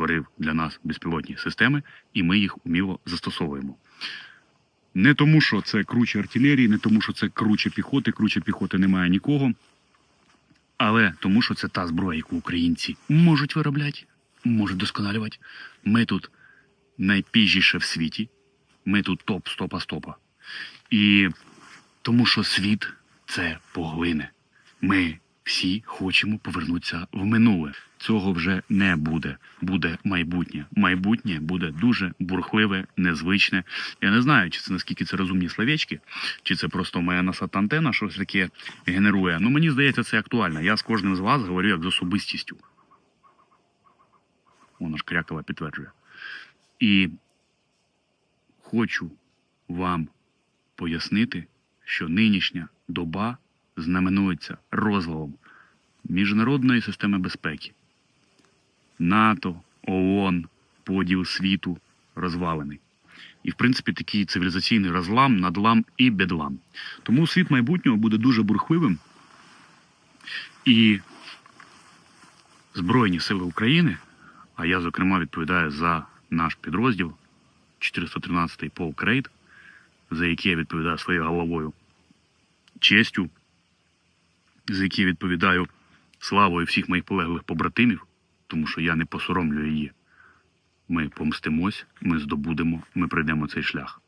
створив для нас безпілотні системи, і ми їх уміло застосовуємо. Не тому, що це круче артилерії, не тому, що це круче піхоти, круче піхоти немає нікого. Але тому, що це та зброя, яку українці можуть виробляти, можуть досконалювати. Ми тут найпіжіше в світі. Ми тут топ стопа стопа. І тому що світ це поглине. Ми всі хочемо повернутися в минуле. Цього вже не буде. Буде майбутнє. Майбутнє буде дуже бурхливе, незвичне. Я не знаю, чи це наскільки це розумні словечки, чи це просто моя насата антена щось таке генерує. Ну мені здається, це актуально. Я з кожним з вас говорю як з особистістю. Вона ж крякова підтверджує. І хочу вам пояснити, що нинішня доба знаменується розвалом міжнародної системи безпеки. НАТО, ООН, поділ світу розвалений. І, в принципі, такий цивілізаційний розлам, надлам і бедлам. Тому світ майбутнього буде дуже бурхливим. І Збройні сили України, а я, зокрема, відповідаю за наш підрозділ 413-й полк Рейд, за який я відповідаю своєю головою честю, за який відповідаю славою всіх моїх полеглих побратимів, тому що я не посоромлю її. Ми помстимось, ми здобудемо, ми пройдемо цей шлях.